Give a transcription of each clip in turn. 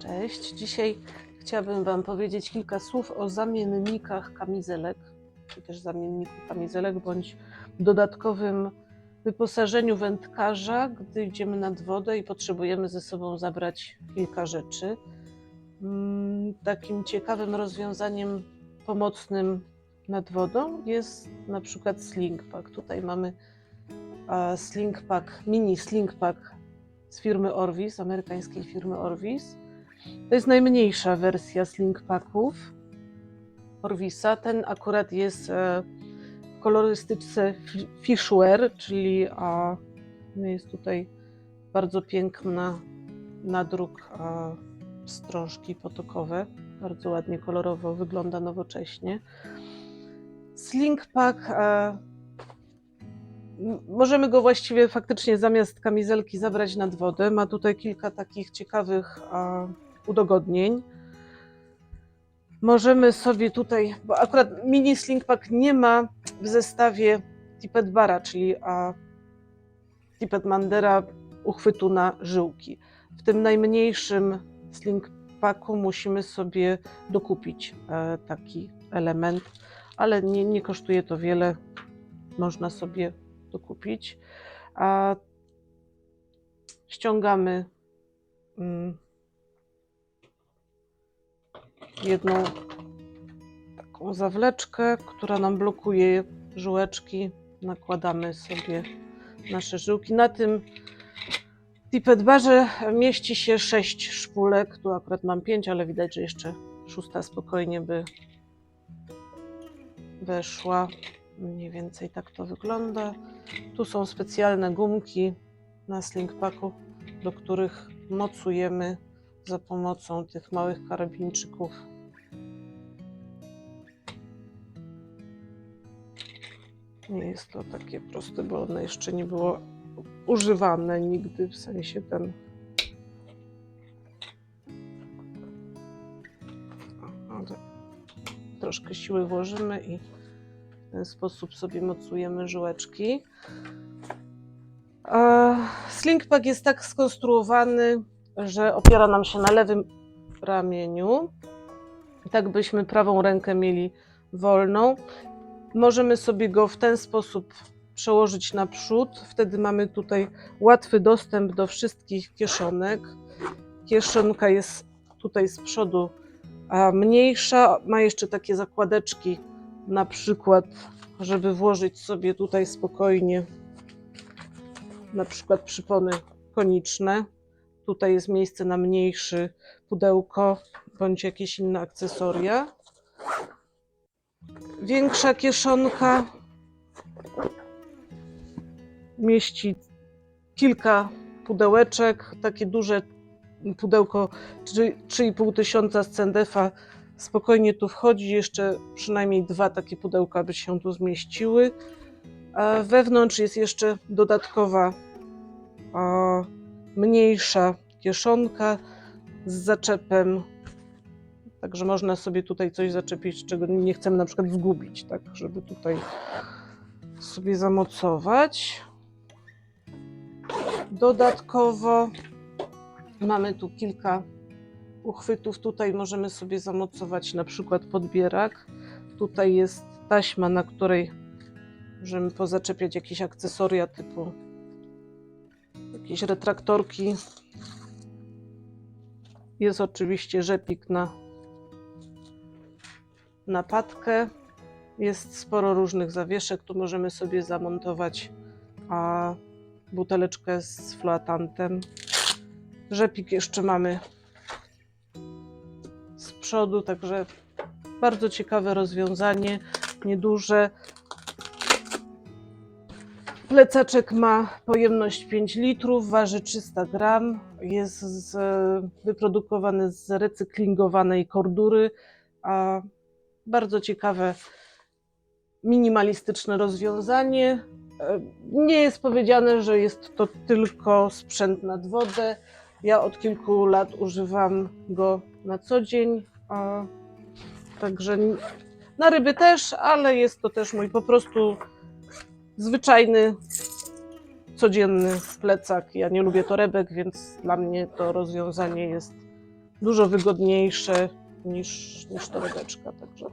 Cześć. Dzisiaj chciałabym Wam powiedzieć kilka słów o zamiennikach kamizelek, czy też zamienniku kamizelek, bądź dodatkowym wyposażeniu wędkarza, gdy idziemy nad wodę i potrzebujemy ze sobą zabrać kilka rzeczy. Mm, Takim ciekawym rozwiązaniem pomocnym nad wodą jest na przykład sling pack. Tutaj mamy sling pack, mini sling pack z firmy Orvis, amerykańskiej firmy Orvis. To jest najmniejsza wersja sling packów Orvisa. Ten akurat jest e, w kolorystyce fi- fishwear, czyli a, no jest tutaj bardzo piękna nadruk a, wstrążki potokowe. Bardzo ładnie kolorowo wygląda nowocześnie. Sling pack e, M- Możemy go właściwie faktycznie zamiast kamizelki zabrać nad wodę. Ma tutaj kilka takich ciekawych a, udogodnień. Możemy sobie tutaj, bo akurat mini sling pack nie ma w zestawie Tippet Bara, czyli a, Tippet Mandera uchwytu na żyłki. W tym najmniejszym sling packu musimy sobie dokupić e, taki element, ale nie, nie kosztuje to wiele. Można sobie dokupić. A ściągamy mm, jedną taką zawleczkę, która nam blokuje żyłeczki. Nakładamy sobie nasze żyłki. Na tym Tippet Barze mieści się sześć szpulek. Tu akurat mam pięć, ale widać, że jeszcze szósta spokojnie by weszła. Mniej więcej tak to wygląda. Tu są specjalne gumki na sling packu, do których mocujemy za pomocą tych małych karabinczyków. Nie jest to takie proste, bo one jeszcze nie było używane nigdy, w sensie ten. Troszkę siły włożymy i w ten sposób sobie mocujemy żyłeczki. Sling jest tak skonstruowany, że opiera nam się na lewym ramieniu. Tak byśmy prawą rękę mieli wolną. Możemy sobie go w ten sposób przełożyć na przód. Wtedy mamy tutaj łatwy dostęp do wszystkich kieszonek. Kieszonka jest tutaj z przodu mniejsza. Ma jeszcze takie zakładeczki, na przykład, żeby włożyć sobie tutaj spokojnie na przykład przypony koniczne. Tutaj jest miejsce na mniejszy pudełko bądź jakieś inne akcesoria. Większa kieszonka mieści kilka pudełeczek. Takie duże pudełko 3,5 tysiąca z Cendefa spokojnie tu wchodzi. Jeszcze przynajmniej dwa takie pudełka by się tu zmieściły. A wewnątrz jest jeszcze dodatkowa mniejsza kieszonka z zaczepem. Także można sobie tutaj coś zaczepić, czego nie chcemy na przykład zgubić, tak, żeby tutaj sobie zamocować. Dodatkowo mamy tu kilka uchwytów. Tutaj możemy sobie zamocować na przykład podbierak. Tutaj jest taśma, na której możemy pozaczepiać jakieś akcesoria typu jakieś retraktorki. Jest oczywiście rzepik na napadkę. Jest sporo różnych zawieszek. Tu możemy sobie zamontować a, buteleczkę z floatantem. Rzepik jeszcze mamy z przodu, także bardzo ciekawe rozwiązanie, nieduże. Plecaczek ma pojemność 5 litrów, waży 300 gram, jest z, wyprodukowany z recyklingowanej kordury, a bardzo ciekawe, minimalistyczne rozwiązanie. E, Nie jest powiedziane, że jest to tylko sprzęt nad wodę. Ja od kilku lat używam go na co dzień, także na ryby też, ale jest to też mój po prostu zwyczajny, codzienny plecak. Ja nie lubię torebek, więc dla mnie to rozwiązanie jest dużo wygodniejsze niż, niż torebeczka. Także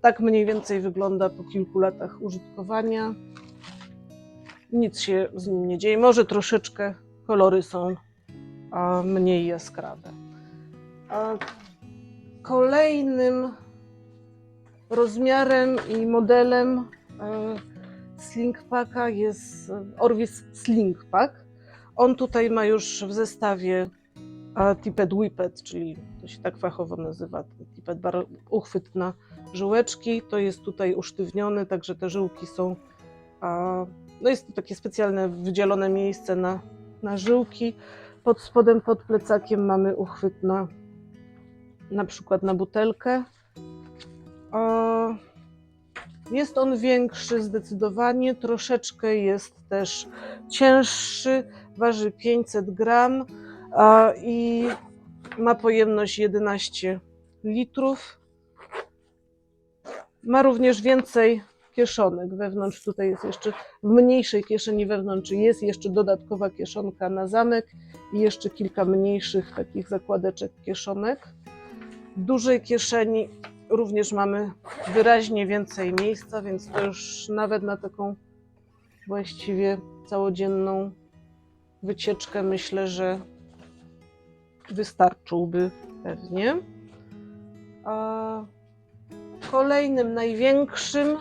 tak mniej więcej wygląda po kilku latach użytkowania. Nic się z nim nie dzieje. Może troszeczkę kolory są mniej jaskrawe. Kolejnym rozmiarem i modelem e, Slingpacka jest e, Orvis Slingpack. On tutaj ma już w zestawie a, Tippet Whippet, czyli to się tak fachowo nazywa, Tippet Bar, uchwyt na żyłeczki. To jest tutaj usztywniony, także te żyłki są, a, no jest to takie specjalne wydzielone miejsce na, na żyłki. Pod spodem, pod plecakiem mamy uchwyt na na przykład na butelkę. Jest on większy zdecydowanie, troszeczkę jest też cięższy, waży 500 gram i ma pojemność 11 litrów. Ma również więcej kieszonek wewnątrz. Tutaj jest jeszcze w mniejszej kieszeni wewnątrz jest jeszcze dodatkowa kieszonka na zamek i jeszcze kilka mniejszych takich zakładeczek kieszonek. W dużej kieszeni również mamy wyraźnie więcej miejsca, więc to już nawet na taką właściwie całodzienną wycieczkę myślę, że wystarczyłby pewnie. A kolejnym największym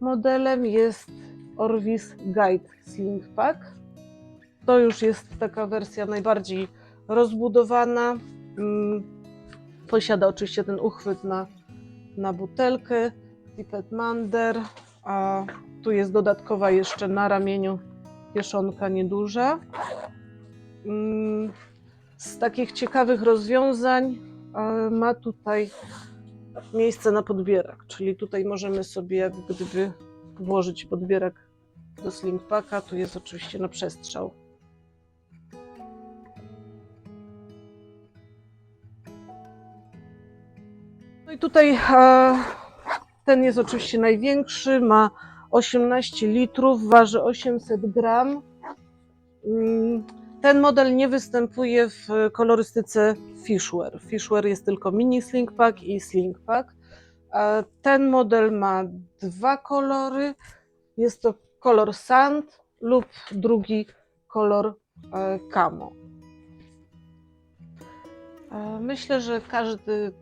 modelem jest Orvis Guide Sling Pack. To już jest taka wersja najbardziej rozbudowana. Mm, Posiada oczywiście ten uchwyt na, na butelkę, Tippet Mander, a tu jest dodatkowa jeszcze na ramieniu kieszonka nieduża. Mm, Z takich ciekawych rozwiązań e, ma tutaj miejsce na podbierak, czyli tutaj możemy sobie jak gdyby włożyć podbierak do slingpacka. Tu jest oczywiście na przestrzał. No i tutaj e, ten jest oczywiście największy, ma 18 litrów, waży 800 gram. Ten model nie występuje w kolorystyce Fishwear. Fishwear jest tylko mini sling pack i sling pack. Ten model ma dwa kolory. Jest to kolor sand lub drugi kolor e, camo. E, Myślę, że każdy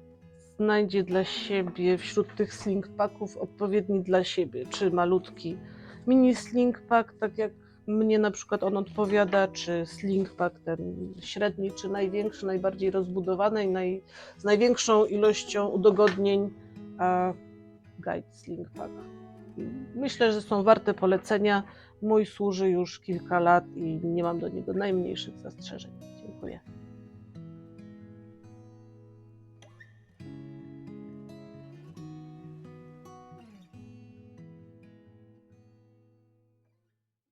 znajdzie dla siebie wśród tych sling packów odpowiedni dla siebie, czy malutki mini sling pack, tak jak mnie na przykład on odpowiada, czy sling pack ten średni, czy największy, najbardziej rozbudowany i naj, z największą ilością udogodnień a guide sling pack. Myślę, że są warte polecenia. Mój służy już kilka lat i nie mam do niego najmniejszych zastrzeżeń. Dziękuję.